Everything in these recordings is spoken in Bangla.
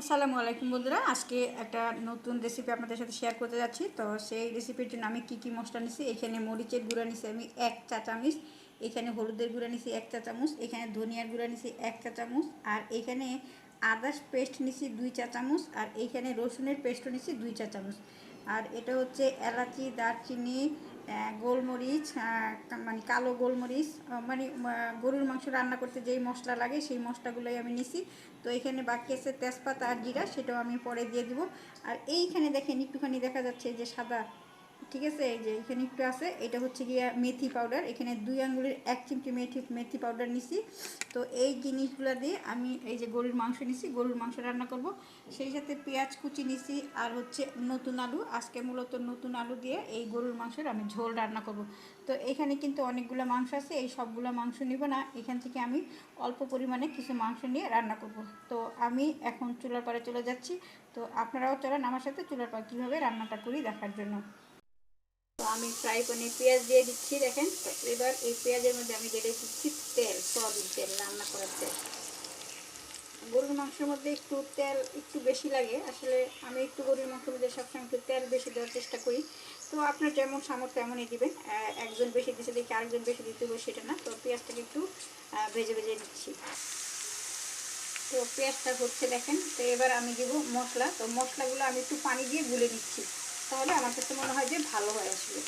আসসালামু আলাইকুম বন্ধুরা। আজকে একটা নতুন রেসিপি আপনাদের সাথে শেয়ার করতে যাচ্ছি। তো সেই রেসিপির জন্য আমি কী কী মশলা নিছি? এখানে মরিচের গুঁড়া নিছি আমি এক চা চামচ, এখানে হলুদের গুঁড়া নিছি এক চা চামচ, এখানে ধনিয়ার গুঁড়া নিছি এক চা চামচ, আর এখানে আদাস পেস্ট নিছি দুই চা চামচ, আর এইখানে রসুনের পেস্টও নিছি দুই চা চামচ। আর এটা হচ্ছে এলাচি, দারচিনি গোলমরিচ মানে কালো গোলমরিচ মানে গরুর মাংস রান্না করতে যেই মশলা লাগে সেই মশলাগুলোই আমি নিছি। তো এখানে বাকি আছে তেজপাতা আর জিরা, সেটাও আমি পরে দিয়ে দিব। আর এইখানে দেখেন, একটুখানি দেখা যাচ্ছে যে সাদা ঠিক আছে? এই যে এখানে একটু আছে, এটা হচ্ছে গিয়ে মেথি পাউডার এখানে দুই আঙ্গুলের এক চিমটি মেথি মেথি পাউডার নিছি। তো এই জিনিসগুলো দিয়ে আমি এই যে গরুর মাংস নিছি, গরুর মাংস রান্না করব। সেই সাথে পেঁয়াজ কুচি নিছি, আর হচ্ছে নতুন আলু। আজকে মূলত নতুন আলু দিয়ে এই গরুর মাংসের আমি ঝোল রান্না করব। তো এখানে কিন্তু অনেকগুলো মাংস আছে, এই সবগুলো মাংস নিব না। এখান থেকে আমি অল্প পরিমাণে কিছু মাংস নিয়ে রান্না করব। তো আমি এখন চুলার পাড়ে চলে যাচ্ছি। তো আপনারাও চলেন আমার সাথে চুলার পাড় কীভাবে রান্নাটা করি দেখার জন্য। আমি ফ্রাই প্যানে পেঁয়াজ দিয়ে দিচ্ছি, দেখেন। তো এবার এই পেঁয়াজের মধ্যে আমি দিয়ে দিচ্ছি তেল, সয়াবিন তেল, রান্না করার তেল। গরুর মাংসের মধ্যে একটু তেল একটু বেশি লাগে। আসলে আমি একটু গরুর মাংসের মধ্যে সবসময় একটু তেল বেশি দেওয়ার চেষ্টা করি। তো আপনার যেমন সামর্থ্য তেমনই দিবেন। একজন বেশি দিতে দেখি আরেকজন বেশি দিতে হবে সেটা না। তো পেঁয়াজটাকে একটু ভেজে ভেজে নিচ্ছি। তো পেঁয়াজটা হচ্ছে দেখেন, তো এবার আমি দেবো মশলা। তো মশলাগুলো আমি একটু পানি দিয়ে গুলে নিচ্ছি। তাহলে আমার কাছে মনে হয় যে ভালো হয় আসলে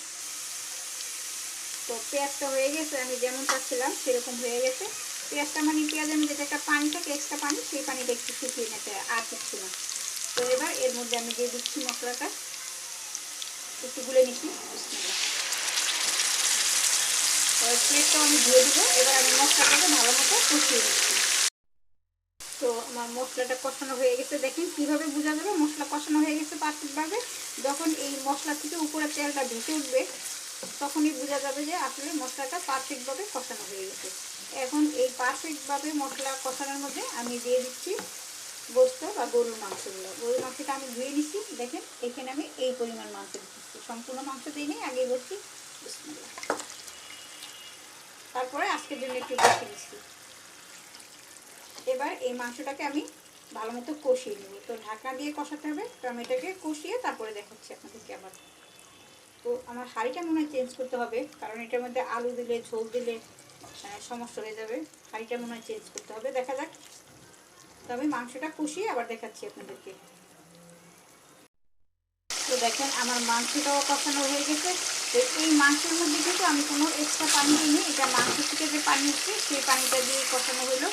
তো পেঁয়াজটা হয়ে গেছে, আমি যেমন চাচ্ছিলাম সেরকম হয়ে গেছে। পেঁয়াজটা মানে পেঁয়াজের মধ্যে যে একটা পানি থাকে এক্সট্রা পানি, সেই পানিটা একটু শুকিয়ে নিতে আর কিছু না। তো এবার এর মধ্যে আমি দিয়ে দিচ্ছি মশলাটা। একটু গুলে নিচ্ছি। প্লেটটাও আমি ধুয়ে দিব। এবার আমি মশলাটাকে ভালো মতো কষিয়ে নিচ্ছি। তো আমার মশলাটা কষানো হয়ে গেছে। দেখেন কীভাবে বোঝা যাবে মশলা কষানো হয়ে গেছে পারফেক্টভাবে যখন এই মশলা থেকে উপরে তেলটা ভেসে উঠবে, তখনই বোঝা যাবে যে আসলে মশলাটা পারফেক্টভাবে কষানো হয়ে গেছে। এখন এই পারফেক্টভাবে মশলা কষানোর মধ্যে আমি দিয়ে দিচ্ছি গোস্ত বা গরুর মাংসগুলো। গরুর মাংসটা আমি ধুয়ে নিচ্ছি। দেখেন, এখানে আমি এই পরিমাণ মাংস দিচ্ছি। সম্পূর্ণ মাংস দিই নিই আগে বলছি তারপরে আজকের জন্য একটু বেশি নিচ্ছি এবার এই মাংসটাকে আমি ভালো মতো কষিয়ে নেব। তো ঢাকা দিয়ে কষাতে হবে এটাকে কষিয়ে তারপরে দেখাচ্ছি আপনাদেরকে আবার। তো আমার হাঁড়িটা মনে হয় চেঞ্জ করতে হবে, কারণ এটার মধ্যে আলু দিলে, ঝোল দিলে সমস্যা হয়ে যাবে। হাঁড়িটা মনে হয় চেঞ্জ করতে হবে, দেখা যাক। তো আমি মাংসটা কষিয়ে আবার দেখাচ্ছি আপনাদেরকে। তো দেখেন আমার মাংসটাও কষানো হয়ে গেছে। তো এই মাংসের মধ্যে কিন্তু আমি কোনো এক্সট্রা পানি দিইনি। এটা মাংস থেকে যে পানি হচ্ছে, সেই পানিটা দিয়ে কষানো হলো।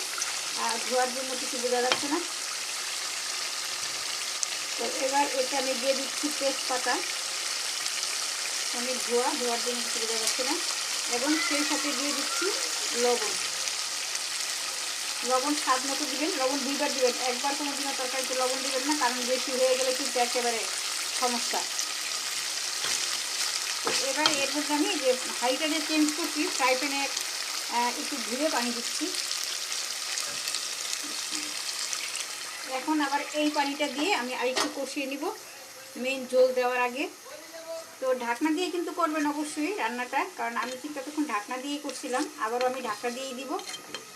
আর ধোয়ার জন্য কিছু বোঝা যাচ্ছে না। তো এবার এটা আমি দিয়ে দিচ্ছি তেজপাতা। অনেক ধোয়া, ধোয়ার জন্য বোঝা যাচ্ছে না। এবং সেই সাথে দিয়ে দিচ্ছি লবণ। লবণ স্বাদ মতো দিবেন, লবণ দুইবার দিবেন। একবার কোনো দিনের তরকারিতে লবণ দিবেন না, কারণ বেশি হয়ে গেলে কিন্তু একেবারে সমস্যা। এবার এর মধ্যে আমি যে হাইটা যে চেঞ্জ করছি ফ্রাই প্যানে একটু ধুয়ে পানি দিচ্ছি। এখন আবার এই পানিটা দিয়ে আমি আরেকটু কষিয়ে নিব মেন জল দেওয়ার আগে। তো ঢাকনা দিয়ে কিন্তু করবেন অবশ্যই রান্নাটা, কারণ আমি কিন্তু ততক্ষণ ঢাকনা দিয়েই করছিলাম, আবারও আমি ঢাকনা দিয়েই দিব।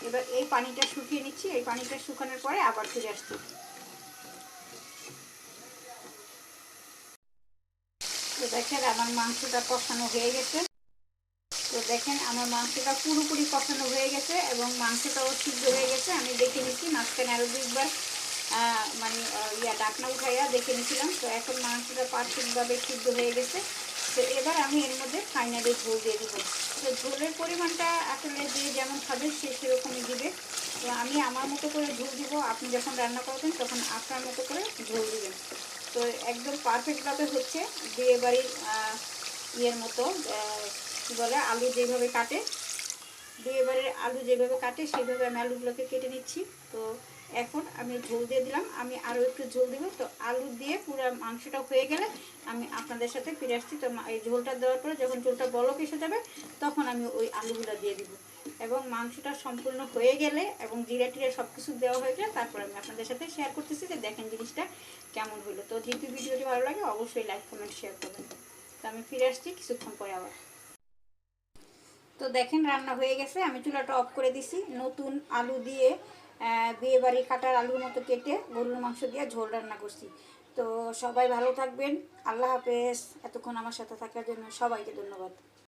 এবার এই পানিটা শুকিয়ে নিচ্ছি, এই পানিটা শুকানোর পরে আবার ফিরে আসছি। তো দেখেন আমার মাংসটা কষানো হয়ে গেছে। তো দেখেন আমার মাংসটা পুরোপুরি কষানো হয়ে গেছে এবং মাংসটাও সিদ্ধ হয়ে গেছে। আমি দেখে নিচ্ছি, মাঝখানে আরও দুইবার মানে ইয়া, ডাকনা উঠাইয়া দেখে নিয়েছিলাম। তো এখন মাংসটা পারফেক্টভাবে সিদ্ধ হয়ে গেছে। তো এবার আমি এর মধ্যে ফাইনালি ঝোল দিয়ে দেবো। তো ঝোলের পরিমাণটা আসলে যে যেমন খাবে, সে সেরকমই দিবে। তো আমি আমার মতো করে ঝোল দিব। আপনি যখন রান্না করবেন, তখন আপনার মতো করে ঝোল দিবেন। তো একদম পারফেক্টভাবে হচ্ছে। বিয়ে বাড়ির ইয়ের মতো কী বলে, আলু যেভাবে কাটে। বিয়ে বাড়ির আলু যেভাবে কাটে, সেভাবে আমি আলুগুলোকে কেটে নিচ্ছি। তো এখন আমি ঝোল দিয়ে দিলাম। আমি আরও একটু ঝোল দিব। তো আলু দিয়ে পুরো মাংসটা হয়ে গেলে আমি আপনাদের সাথে ফিরে আসছি। তো এই ঝোলটা দেওয়ার পরে যখন ঝোলটা বলক এসে যাবে, তখন আমি ওই আলুগুলো দিয়ে দিব। এবং মাংসটা সম্পূর্ণ হয়ে গেলে এবং জিরা টিরা সব কিছু দেওয়া হয়ে গেলে তারপর আমি আপনাদের সাথে শেয়ার করতেছি যে দেখেন জিনিসটা কেমন হলো। তো যেহেতু ভিডিওটি ভালো লাগে, অবশ্যই লাইক কমেন্ট শেয়ার করবেন। তো আমি ফিরে আসছি কিছুক্ষণ পরে আবার। তো দেখেন রান্না হয়ে গেছে। আমি চুলাটা অফ করে দিছি। নতুন আলু দিয়ে বিয়ে বাড়ি কাটার আলুর মতো কেটে গরুর মাংস দিয়ে ঝোল রান্না করছি। তো সবাই ভালো থাকবেন। আল্লাহ হাফেজ। এতক্ষণ আমার সাথে থাকার জন্য সবাইকে ধন্যবাদ।